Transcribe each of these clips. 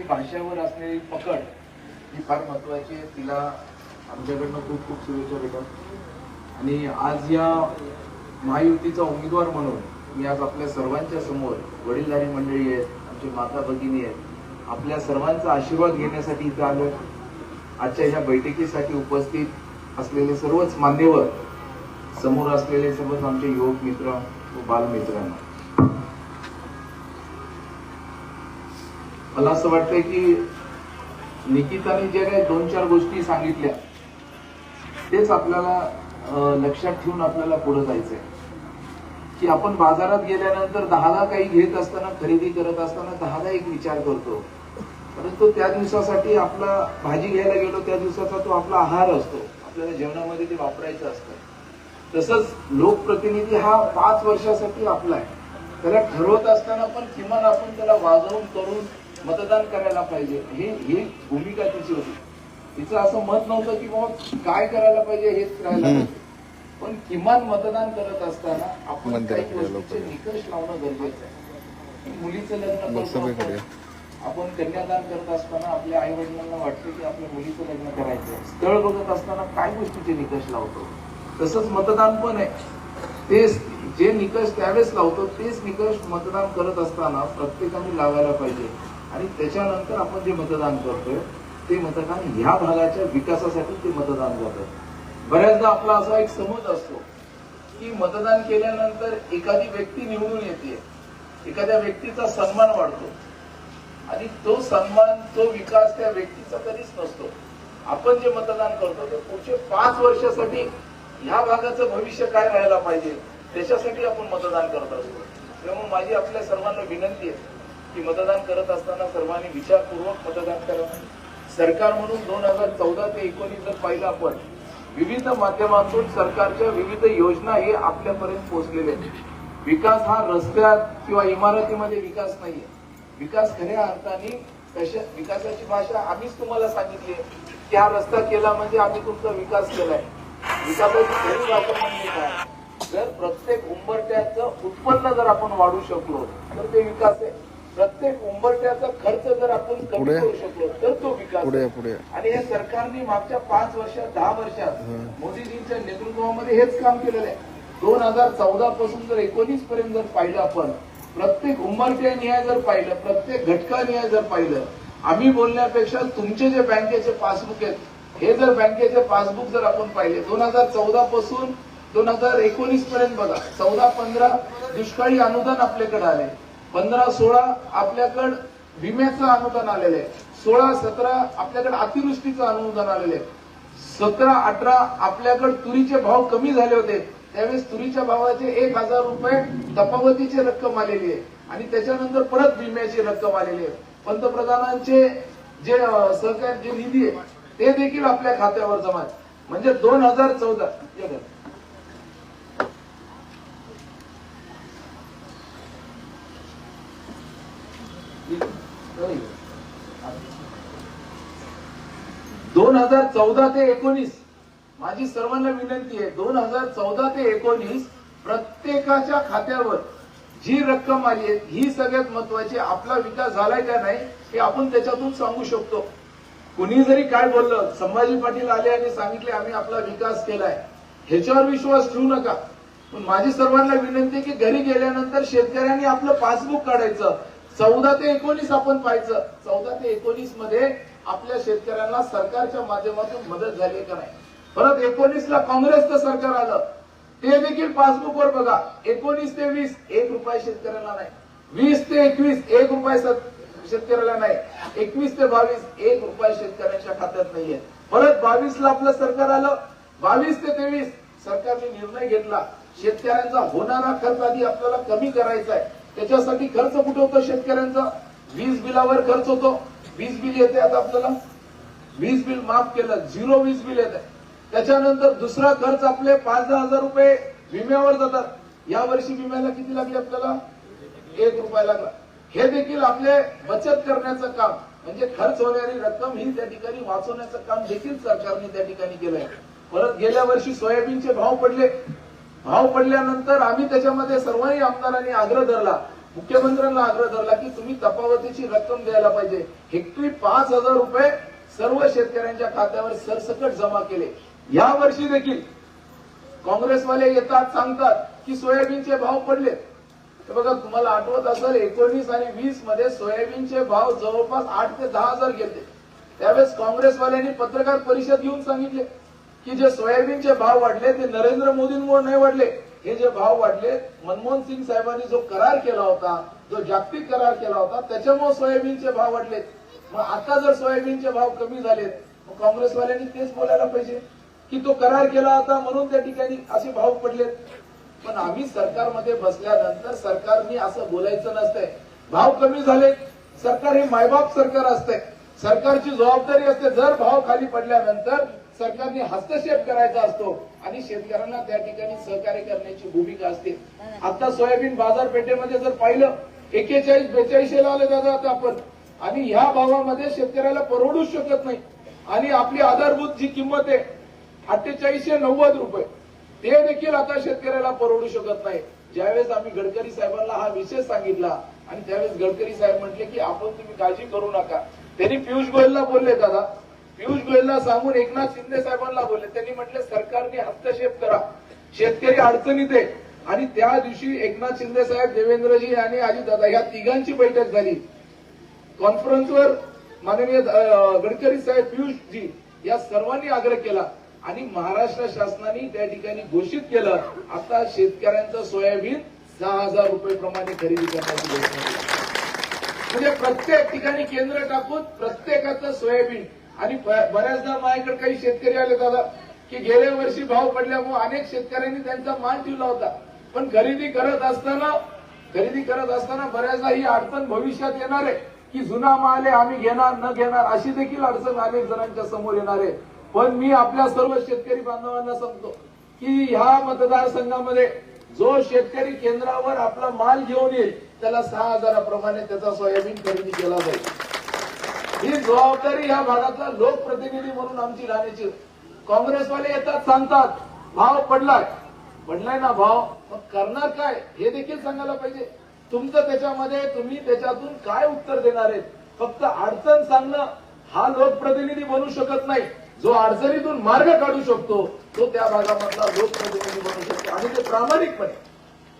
मराठीची भाषेवर असलेली पकड ही फार महत्वाची आहे. तिला आमच्याकडनं खूप खूप शुभेच्छा भेटत आणि आज या महायुतीचा उमेदवार म्हणून मी आज आपल्या सर्वांच्या समोर वडीलधारी मंडळी आहेत आमची माता भगिनी आहेत आपल्या सर्वांचा आशीर्वाद घेण्यासाठी इथं आलो आजच्या ह्या बैठकीसाठी उपस्थित असलेले सर्वच मान्यवर समोर असलेले सर्वच आमचे युवक मित्र व बालमित्रांना. मला असं वाटतंय की निकिताने जे काही दोन चार गोष्टी सांगितल्या तेच आपल्याला लक्षात ठेवून आपल्याला पुढे जायचंय. की आपण बाजारात गेल्यानंतर दहाला काही घेत असताना खरेदी करत असताना दहाला एक विचार करतो. परंतु त्या दिवसासाठी आपला भाजी घ्यायला गेलो त्या दिवसाचा तो आपला आहार असतो. आपल्याला जेवणामध्ये ते वापरायचं असतं. तसंच लोकप्रतिनिधी हा पाच वर्षासाठी आपला आहे. त्याला ठरवत असताना पण किमान आपण त्याला वाजवून करून मतदान करायला पाहिजे. हे ही भूमिका तिची होती. तिचं असं मत नव्हतं की बाबा काय करायला पाहिजे हेच करायला पाहिजे. पण किमान मतदान करत असताना आपण काही गोष्टीचे. निकष लावणं गरजेचं आहे. मुलीचं लग्न. आपण. कन्यादान करत असताना आपल्या आई वडिलांना वाटतं की आपल्या मुलीचं लग्न करायचं स्थळ बघत असताना काय गोष्टीचे निकष लावतो? तसंच मतदान पण आहे. तेच जे निकष त्यावेळेस लावतो तेच निकष मतदान करत असताना प्रत्येकाने लावायला पाहिजे. आणि त्याच्यानंतर आपण जे मतदान करतोय ते मतदान ह्या भागाच्या विकासासाठी ते मतदान जातं बऱ्याचदा आपला असा एक समज असतो की मतदान केल्यानंतर एखादी व्यक्ती निवडून येते एखाद्या व्यक्तीचा सन्मान वाढतो. आणि तो सन्मान तो विकास त्या व्यक्तीचा कधीच नसतो. आपण जे मतदान करतो ते पुढचे पाच वर्षासाठी ह्या भागाचं भविष्य काय राहायला पाहिजे त्याच्यासाठी आपण मतदान करत असतो. त्यामुळे माझी आपल्या सर्वांना विनंती आहे. की मतदान करत असताना सर्वांनी विचारपूर्वक मतदान करावं सरकार म्हणून दोन हजार चौदा ते एकोणीस जर पाहिलं आपण विविध माध्यमातून सरकारच्या विविध योजना हे आपल्यापर्यंत पोहोचलेले आहेत. विकास हा रस्त्यात किंवा इमारतीमध्ये विकास नाहीये. विकास खऱ्या अर्थाने कशा विकासाची भाषा आम्हीच तुम्हाला सांगितली आहे. की हा रस्ता केला म्हणजे आम्ही तुमचा विकास केलाय. विकासाची खरी भाषा म्हणजे काय? जर प्रत्येक उंबरट्याचं उत्पन्न जर आपण वाढू शकलो तर ते विकास आहे. प्रत्येक उंबरट्याचा खर्च जर आपण कमी. करू शकलो तर तो विकास पुढे आहे. पुढे आणि हे सरकारने मागच्या पाच वर्षात दहा वर्षात. मोदीजींच्या नेतृत्वामध्ये हेच काम केलेलं आहे दोन हजार चौदा पासून जर एकोणीस पर्यंत जर पाहिलं आपण प्रत्येक उंबरट्या न्याय जर पाहिलं प्रत्येक घटका न्याय जर पाहिलं आम्ही बोलण्यापेक्षा तुमचे जे बँकेचे पासबुक आहेत हे जर बँकेचे पासबुक जर आपण पाहिले दोन हजार चौदा पासून दोन हजार एकोणीस पर्यंत बघा चौदा पंधरा दुष्काळी अनुदान आपल्याकडे आले पंधरा सोळा आपल्याकडं विम्याचं अनुदान आलेलं आहे. सोळा सतरा आपल्याकडे अतिवृष्टीचं अनुदान आलेलं आहे. सतरा अठरा आपल्याकडे तुरीचे भाव कमी झाले होते. त्यावेळेस तुरीच्या भावाचे एक हजार रुपये तफावतीची रक्कम आलेली आहे. आणि त्याच्यानंतर परत विम्याची रक्कम आलेली आहे. पंतप्रधानांचे जे सहकार जे निधी आहे ते देखील आपल्या खात्यावर जमा म्हणजे दोन हजार चौदा दोन हजार चौदा ते एकोणीस. माझी सर्वांना विनंती आहे दोन हजार चौदा ते एकोणीस प्रत्येकाच्या खात्यावर जी रक्कम आली आहे ही सगळ्यात महत्वाची आपला विकास झालाय का नाही हे आपण त्याच्यातून सांगू शकतो. कुणी जरी काय बोललं संभाजी पाटील आले आणि सांगितले आम्ही आपला विकास केलाय. ह्याच्यावर विश्वास ठेवू नका. पण माझी सर्वांना विनंती आहे की घरी गेल्यानंतर शेतकऱ्यांनी आपलं पासबुक काढायचं. चौदा ते एकोणीस आपण पाहायचं. चौदा ते एकोणीसमध्ये आपल्या शेतकऱ्यांना सरकारच्या माध्यमातून मदत झाली का नाही? परत एकोणीसला काँग्रेसचं सरकार आलं ते देखील पासबुकवर बघा. एकोणीस ते वीस एक रुपये शेतकऱ्याला नाही. वीस ते एकवीस एक रुपये शेतकऱ्याला नाही. एकवीस ते बावीस एक रुपये शेतकऱ्यांच्या खात्यात नाहीये. परत बावीसला आपलं सरकार आलं बावीस ते तेवीस सरकारने निर्णय घेतला. शेतकऱ्यांचा होणारा खर्च आधी आपल्याला कमी करायचा आहे. त्याच्यासाठी खर्च कुठं होतो शेतकऱ्यांचा? वीज बिलावर खर्च होतो. वीज बिल येते आता आपल्याला. वीज बिल माफ केलं झिरो वीज बिल येत. आहे त्याच्यानंतर दुसरा खर्च आपले पाच दहा हजार रुपये विम्यावर जातात. या वर्षी विम्याला किती लागले आपल्याला? एक रुपया लागला. हे देखील आपले बचत करण्याचं काम म्हणजे खर्च होणारी रक्कम ही त्या ठिकाणी वाचवण्याचं काम देखील सरकारने त्या ठिकाणी केलंय. परत गेल्या वर्षी सोयाबीनचे भाव पडले. भाव पडल्यानंतर आम्ही त्याच्यामध्ये सर्वांनी आमदारांनी आग्रह धरला मुख्यमंत्र्यांना आग्रह धरला की तुम्ही तफावतीची रक्कम द्यायला पाहिजे. हेक्टरी पाच हजार रुपये सर्व शेतकऱ्यांच्या खात्यावर सरसकट जमा केले. या वर्षी देखील काँग्रेसवाले येतात सांगतात की सोयाबीनचे भाव पडले हे बघा तुम्हाला आठवत असेल एकोणीस आणि वीसमध्ये सोयाबीनचे भाव जवळपास आठ ते दहा हजार गेले त्यावेळेस काँग्रेसवाल्यांनी पत्रकार परिषद घेऊन सांगितले की जे सोयाबीनचे भाव वाढले ते नरेंद्र मोदींमुळे नाही वाढले. हे जे भाव वाढले मनमोहन सिंग साहेबांनी जो करार केला होता जो जागतिक करार केला होता त्याच्यामुळे सोयाबीनचे भाव वाढलेत. मग आता जर सोयाबीनचे भाव कमी झालेत मग काँग्रेसवाल्यांनी तेच बोलायला पाहिजे की तो करार केला होता म्हणून त्या ठिकाणी असे भाव पडलेत. पण आम्ही सरकारमध्ये बसल्यानंतर सरकारने असं बोलायचं नसतंय. भाव कमी झाले सरकार हे मायबाप सरकार असतंय. सरकारची जबाबदारी असते जर भाव खाली पडल्यानंतर सरकारने हस्तक्षेप करायचा असतो आणि शेतकऱ्यांना त्या ठिकाणी सहकार्य करण्याची भूमिका असते. आता सोयाबीन बाजारपेठेमध्ये जर पाहिलं एकेचाळीस आले दादा आता आपण. आणि ह्या भावामध्ये शेतकऱ्याला परवडूच शकत नाही. आणि आपली आधारभूत जी किंमत आहे अठ्ठेचाळीसशे नव्वद रुपये ते देखील आता शेतकऱ्याला परवडू शकत नाही. ज्यावेळेस आम्ही गडकरी साहेबांना हा विषय सांगितला आणि त्यावेळेस गडकरी साहेब म्हटले की आपण तुम्ही काळजी करू नका. त्यांनी पियुष गोयलला बोलले दादा पियुष गोयलला सांगून एकनाथ शिंदे साहेबांना बोलले. त्यांनी म्हटले सरकारने हस्तक्षेप करा. शेतकरी अडचणीत आहे. आणि त्या दिवशी एकनाथ शिंदे साहेब देवेंद्रजी आणि अजितदादा या तिघांची बैठक झाली. कॉन्फरन्सवर माननीय गडकरी साहेब पियुषजी या सर्वांनी आग्रह केला आणि महाराष्ट्र शासनाने त्या ठिकाणी घोषित केलं. आता शेतकऱ्यांचं सोयाबीन सहा हजार रुपये प्रमाणे खरेदी करण्याची घोषणा म्हणजे प्रत्येक ठिकाणी केंद्र टाकून प्रत्येकाचं सोयाबीन आणि बऱ्याचदा माझ्याकडे काही शेतकरी आले दादा की गेल्या वर्षी भाव पडल्यामुळे अनेक शेतकऱ्यांनी त्यांचा मान ठेवला होता. पण खरेदी करत असताना खरेदी करत असताना बऱ्याचदा ही अडचण भविष्यात येणार आहे की जुना माल आहे आम्ही घेणार न घेणार अशी देखील अडचण अनेक जणांच्या समोर येणार आहे. पण मी आपल्या सर्व शेतकरी बांधवांना सांगतो की ह्या मतदारसंघामध्ये जो शेतकरी केंद्रावर आपला माल घेऊन येईल त्याला सहा हजाराप्रमाणे त्याचा सोयाबीन खरेदी केला जाईल. ही जबाबदारी या भागातला लोकप्रतिनिधी म्हणून आमची राहण्याची काँग्रेसवाले येतात सांगतात भाव पडलाय. पडलाय ना भाव? मग करणार काय? हे देखील सांगायला पाहिजे. तुमचं त्याच्यामध्ये तुम्ही त्याच्यातून काय उत्तर देणार आहेत? फक्त अडचण सांगणं हा लोकप्रतिनिधी बनू शकत नाही. जो अडचणीतून मार्ग काढू शकतो तो त्या भागामधला लोकप्रतिनिधी बनू शकतो. आणि ते प्रामाणिकपणे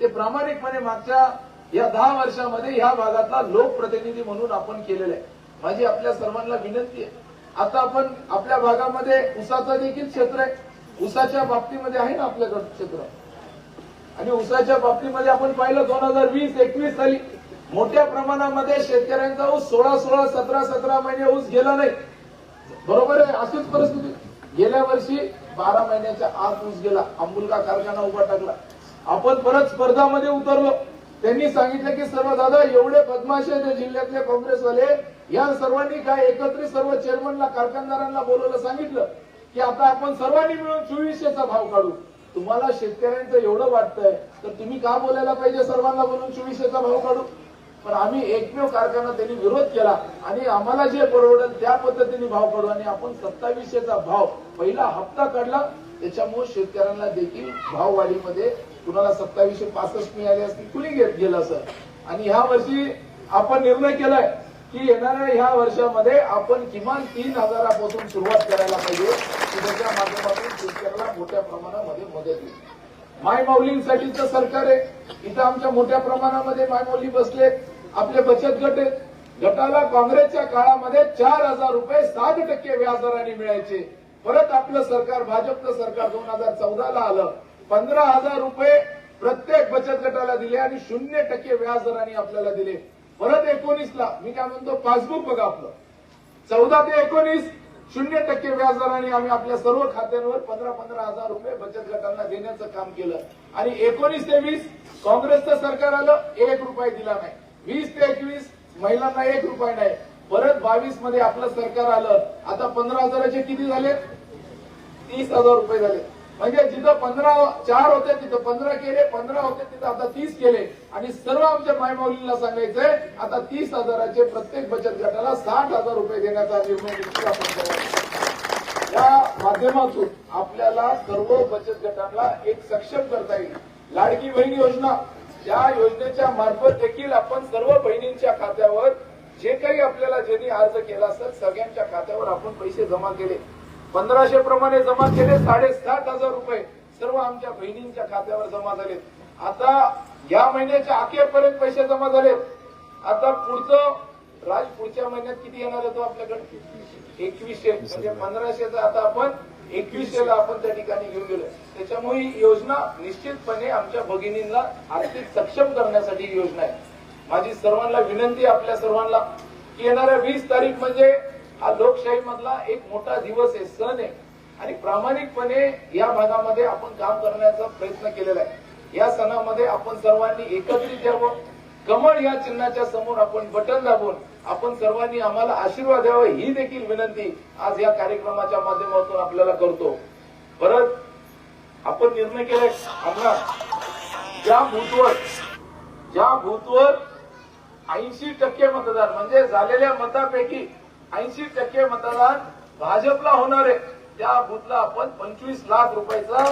ते प्रामाणिकपणे मागच्या या दहा वर्षामध्ये या भागातला लोकप्रतिनिधी म्हणून आपण केलेलं आहे. माझी आपल्या सर्वांना विनंती आहे. आता आपण आपल्या भागामध्ये उसाचं देखील क्षेत्र आहे. उसाच्या बाबतीमध्ये आहे ना आपल्याकडं क्षेत्र? आणि उसाच्या बाबतीमध्ये आपण पाहिलं दोन हजार वीस एकवीस साली मोठ्या प्रमाणामध्ये शेतकऱ्यांचा ऊस सोळा सोळा सतरा सतरा महिने ऊस गेला नाही. बरोबर आहे अशीच परिस्थिती. गेल्या वर्षी बारा महिन्याच्या आत ऊस गेला. अंबुलका कारखाना उभा टाकला. आपण परत स्पर्धामध्ये उतरलो. त्यांनी सांगितलं की सर्व दादा एवढे बदमाश आहेत जिल्ह्यातले काँग्रेसवाले. या सर्वांनी काय एकत्रित सर्व चेअरमनला कारखानदारांना बोलवलं सांगितलं की आता आपण सर्वांनी मिळून चोवीसशेचा भाव काढू. तुम्हाला शेतकऱ्यांचं एवढं वाटतंय तर तुम्ही का बोलायला पाहिजे सर्वांना बोलून चोवीसशेचा भाव काढू? पण आम्ही एकमेव कारखाना त्यांनी विरोध केला आणि आम्हाला जे परवडेल त्या पद्धतीने भाव काढू आणि आपण सत्तावीसशेचा भाव पहिला हप्ता काढला. त्याच्यामुळे शेतकऱ्यांना देखील भाववाढीमध्ये कुणाला सत्तावीसशे पासष्ट मिळाले असतील कुणी घेत गेलं असं? आणि ह्या वर्षी आपण निर्णय केलाय की येणाऱ्या ह्या वर्षामध्ये आपण किमान तीन हजारापासून सुरुवात करायला पाहिजे. की त्याच्या माध्यमातून शेतकऱ्याला मोठ्या प्रमाणामध्ये मदत होईल. माय माऊलींसाठीचं सरकार आहे. इथं आमच्या मोठ्या प्रमाणामध्ये मायमौली बसले. आपले बचत गट आहेत. गटाला काँग्रेसच्या काळामध्ये चार हजार रुपये सात टक्के व्याजदराने मिळायचे. परत आपलं सरकार भाजपचं सरकार दोन हजार चौदाला आलं. पंधरा हजार रुपये प्रत्येक बचत गटाला दिले आणि शून्य टक्के व्याजदराने आपल्याला दिले. परत एकोणीसला मी काय म्हणतो पासबुक बघा आपलं. चौदा ते एकोणीस शून्य टक्के व्याजदराने आम्ही आपल्या सर्व खात्यांवर पंधरा पंधरा हजार रुपये बचत गटांना देण्याचं काम केलं. आणि एकोणीस ते वीस काँग्रेसचं सरकार आलं एक रुपये दिला नाही. वीस ते एकवीस महिलांना एक रुपये नाही. परत बावीसमध्ये आपलं सरकार आलं. आता पंधरा हजाराचे किती झाले तीस हजार रुपये झाले म्हणजे जिथं पंधरा चार होते तिथं पंधरा केले पंधरा होते तिथं आता तीस केले. आणि सर्व आमच्या मायमाऊलीला सांगायचंय आता तीस हजाराचे प्रत्येक बचत गटाला साठ हजार रुपये देण्याचा निर्णय देखील आपण या माध्यमातून आपल्याला सर्व बचत गटांना एक सक्षम करता येईल. लाडकी बहीण योजना या योजनेच्या मार्फत देखील आपण सर्व बहिणींच्या खात्यावर जे काही आपल्याला ज्यांनी अर्ज केला असेल सगळ्यांच्या खात्यावर आपण पैसे जमा केले. पंधराशे प्रमाणे जमा केले साडेसात हजार रुपये सर्व आमच्या बहिणींच्या खात्यावर जमा झाले. आता या महिन्याच्या अखेरपर्यंत पैसे जमा झाले आता पुढचं राज पुढच्या महिन्यात किती येणार तो आपल्याकडे? एकवीसशे. म्हणजे पंधराशेचा आता आपण एकवीसशेला आपण त्या ठिकाणी घेऊन गेलो. त्याच्यामुळे ही योजना निश्चितपणे आमच्या भगिनींना आर्थिक सक्षम करण्यासाठी ही योजना आहे. माझी सर्वांना विनंती आपल्या सर्वांना की येणाऱ्या वीस तारीख म्हणजे हा लोकशाही मधला एक मोठा दिवस आहे सण आहे. आणि प्रामाणिकपणे या भागामध्ये आपण काम करण्याचा प्रयत्न केलेला आहे. या सणामध्ये आपण सर्वांनी एकत्रित यावं. कमळ या चिन्हाच्या समोर आपण बटन दाबून आपण सर्वांनी आम्हाला आशीर्वाद द्यावा ही देखील विनंती आज या कार्यक्रमाच्या माध्यमातून आपल्याला करतो. परत आपण निर्णय केलाय. आम्हाला ज्या बूथवर ज्या बूथवर ऐंशी टक्के मतदार म्हणजे झालेल्या मतापैकी ऐंशी टक्के मतदान भाजपला होणार आहे. त्या बुथला आपण पंचवीस लाख रुपयाचा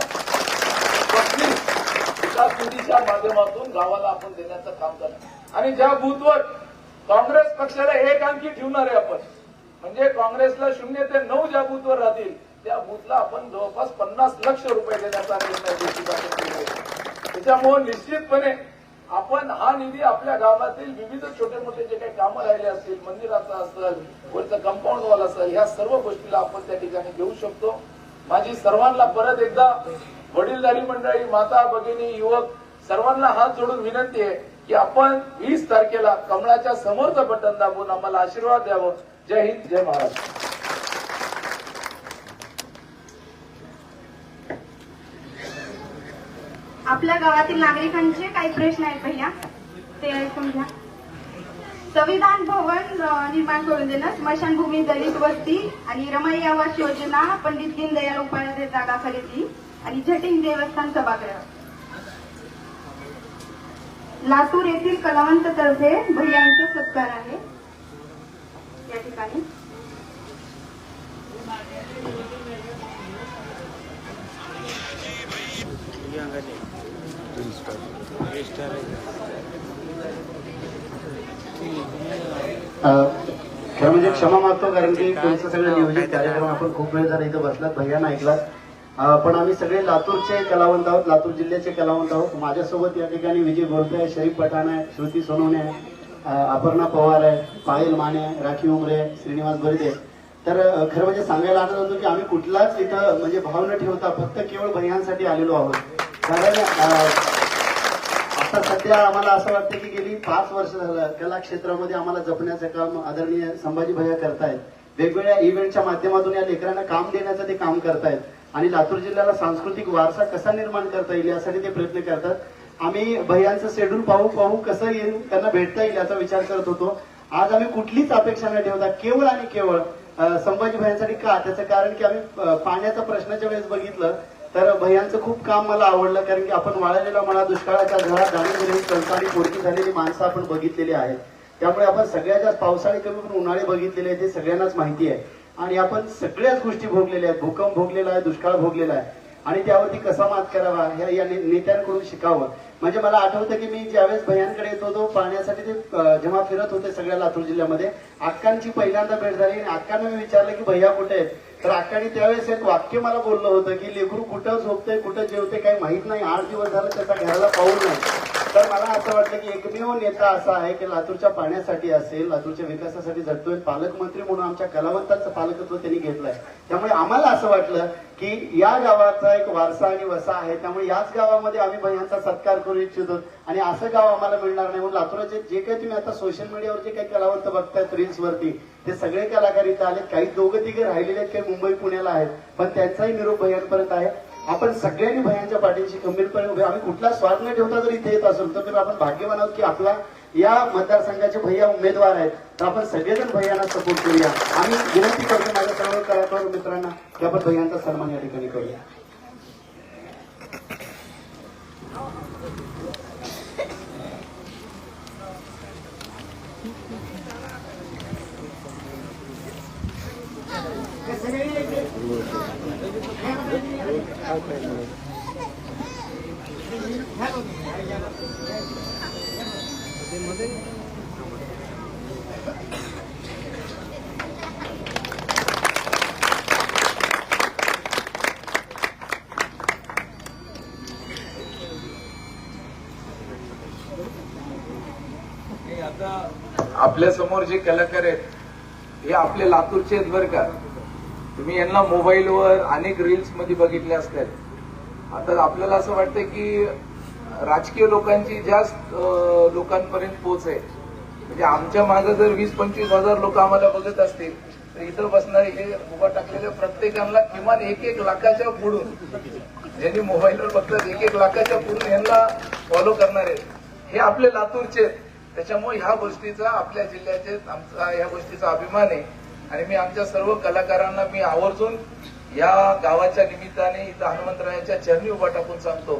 विकास निधीच्या माध्यमातून गावाला आपण देण्याचं काम करणार. आणि ज्या बुथवर काँग्रेस पक्षाला एक अंकी ठेवणार आहे आपण म्हणजे काँग्रेसला शून्य ते नऊ ज्या बुथवर राहतील त्या बुथला आपण जवळपास पन्नास लक्ष रुपये देण्याचा निर्णय त्याच्यामुळे निश्चितपणे आपण हा निधी आपल्या गावातील विविध छोटे मोठे जे काही कामं राहिले असतील मंदिराचं असेल वरचं कंपाऊंड वॉल असेल ह्या सर्व गोष्टीला आपण त्या ठिकाणी घेऊ शकतो. माझी सर्वांना परत एकदा वडीलधारी मंडळी माता भगिनी युवक सर्वांना हात जोडून विनंती आहे की आपण वीस तारखेला कमळाच्या समोरचं बटन दाबून आम्हाला आशीर्वाद द्यावं. जय हिंद जय महाराष्ट्र. आपल्या गावातील नागरिकांचे काही प्रश्न आहेत पहिल्या ते ऐकून घ्या. संविधान भवन निर्माण करून देणं स्मशानभूमी दलित वस्ती आणि रमाई आवास योजना पंडित दीनदयाल उपाध्याय जागा खरेदी आणि झटिंग देवस्थान सभागृह. लातूर येथील कलावंत तर्फे भैयांचा सत्कार आहे. या ठिकाणी. अ, खरं म्हणजे क्षमा मागतो कारण की तुमचं सगळं नियोजित कार्यक्रम आपण खूप वेळ झाला इथं बसलात भैयाना ऐकलात. पण आम्ही सगळे लातूरचे कलावंत आहोत लातूर जिल्ह्याचे कलावंत आहोत. माझ्यासोबत या ठिकाणी विजय गोरखे आहे शरीफ पठाण आहे श्रुती सोनवणे आहे अपर्णा पवार आहे पायल माने राखी उमरे श्रीनिवास बर्दे. तर खरं म्हणजे सांगायला आनंद होतो की आम्ही कुठलाच इथं म्हणजे भाव न ठेवता फक्त केवळ भैयांसाठी आलेलो आहोत. कारण आता सध्या आम्हाला असं वाटतं की गेली पाच वर्ष झालं. कला क्षेत्रामध्ये आम्हाला जपण्याचं काम आदरणीय संभाजी भैया करतायत. वेगवेगळ्या इव्हेंटच्या माध्यमातून या लेकरांना काम देण्याचं ते काम करतायत. आणि लातूर जिल्ह्याला सांस्कृतिक वारसा कसा निर्माण करता येईल यासाठी ते प्रयत्न करतात. आम्ही भैयांचं शेड्यूल पाहू पाहू कसं येईल त्यांना भेटता येईल याचा विचार करत होतो. आज आम्ही कुठलीच अपेक्षा न ठेवता केवळ आणि केवळ संभाजी भैयांसाठी का? त्याचं कारण की आम्ही पाण्याचा प्रश्नाच्या वेळेस बघितलं तर भैयांचं खूप काम मला आवडलं कारण की आपण वाळलेला म्हणा दुष्काळाच्या घरात जाणीव कणसाडी पोरकी झालेली माणसं आपण बघितलेली आहेत. त्यामुळे आपण सगळ्या जास्त पावसाळी कमी पण उन्हाळे बघितलेले आहेत ते सगळ्यांनाच माहिती आहे. आणि आपण सगळ्याच गोष्टी भोगलेल्या आहेत भूकंप भोगलेला आहे दुष्काळ भोगलेला आहे. आणि त्यावरती कसा मात करावा ह्या या ने- नेत्यांकडून शिकावं. म्हणजे मला आठवतं की मी ज्यावेळेस भयांकडे येत होतो पाहण्यासाठी ते जेव्हा फिरत होते सगळ्या लातूर जिल्ह्यामध्ये अक्कांची पहिल्यांदा भेट झाली आणि अक्कांना मी विचारलं की भैया कुठे आहेत? तर अक्काने त्यावेळेस एक वाक्य मला बोललं होतं की लेकरू कुठं झोपतंय कुठं जेवते काही माहीत नाही. आठ दिवस झालं त्याचा घराला पाऊल नाही. तर मला असं वाटलं की एकमेव नेता असा आहे की लातूरच्या पाण्यासाठी असेल लातूरच्या विकासासाठी झटतोय पालकमंत्री म्हणून आमच्या कलावंतांचं पालकत्व त्यांनी घेतलंय. त्यामुळे आम्हाला असं वाटलं की या गावाचा एक वारसा आणि वसा आहे. त्यामुळे याच गावामध्ये आम्ही भैयांचा सत्कार करू इच्छितो आणि असं गाव आम्हाला मिळणार नाही म्हणून लातूरचे जे काही तुम्ही आता सोशल मीडियावर जे काही कलावंत बघतायत रील्सवरती ते सगळे कलाकार इथे आलेत. काही दोघं तिघे राहिलेले आहेत काही मुंबई पुण्याला आहेत. पण त्यांचाही निरोप भैयांपर्यंत आहे. आपण सगळ्यांनी भयांच्या पाठीशी खंबीरपणे उभे आम्ही कुठला स्वार्थ न ठेवता जर इथे येत असेल तर आपण भाग्यवान आहोत की आपला या मतदारसंघाचे भैया उमेदवार आहेत. तर आपण सगळेजण भैयांना सपोर्ट करूया. आम्ही विनंती करतो माझ्या सर्व कलाकार मित्रांना की आपण भैयांचा सन्मान या ठिकाणी करूया. आपल्यासमोर जे कलाकार आहेत हे आपले लातूरचे आहेत बरं का. तुम्ही यांना मोबाईलवर अनेक रील्समध्ये बघितले असतात आता आपल्याला असं वाटतं की राजकीय लोकांची जास्त लोकांपर्यंत पोच आहे. म्हणजे आमच्या मागे जर वीस पंचवीस हजार लोक आम्हाला बघत असतील तर इथं बसणारे हे उभा टाकलेल्या प्रत्येकाला किमान एक एक लाखाच्या पुढून ज्यांनी मोबाईलवर बघतात एक एक लाखाच्या पुढून यांना फॉलो करणार आहेत. हे आपले लातूरचे आहेत. त्याच्यामुळे ह्या गोष्टीचा आपल्या जिल्ह्याचे आमचा ह्या गोष्टीचा अभिमान आहे. आणि मी आमच्या सर्व कलाकारांना मी आवर्जून या गावाच्या निमित्ताने इथं हनुमंतरायाच्या चरणी उभा टाकून सांगतो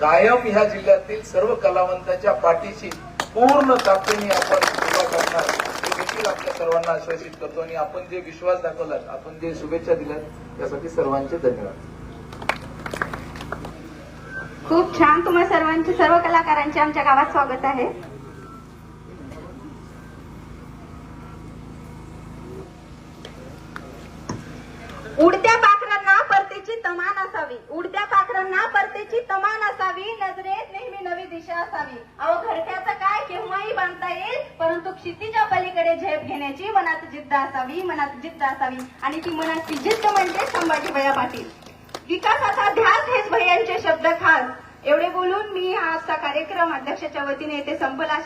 कायम ह्या जिल्ह्यातील सर्व कलावंतांच्या पाठीशी पूर्ण ताकदीने आपण उभा टाकणार हे देखील आपल्या सर्वांना आश्वासित करतो आणि आपण जे विश्वास दाखवलात आपण जे शुभेच्छा दिल्यात त्यासाठी सर्वांचे धन्यवाद. खूप छान. तुम्हा सर्वांचे सर्व कलाकारांचे आमच्या गावात स्वागत आहे. उडत्या पाखरांना परतीची तमान असावी. उडत्या पाखरांना परतीची तमान असावी. नजरेत नेहमी नवी दिशा असावी. अहो घरट्याचं काय केव्हाही बांधता येईल परंतु क्षितिच्या पलीकडे झेप घेण्याची मनात जिद्द असावी मनात जिद्द असावी. आणि ती मनाची जिद्द म्हणजे संभाजी भैया पाटील. विकासाचा ध्यास हेच भैयांचे शब्द खास. एवढे बोलून मी हा आजचा कार्यक्रम अध्यक्षाच्या वतीने येथे संपला.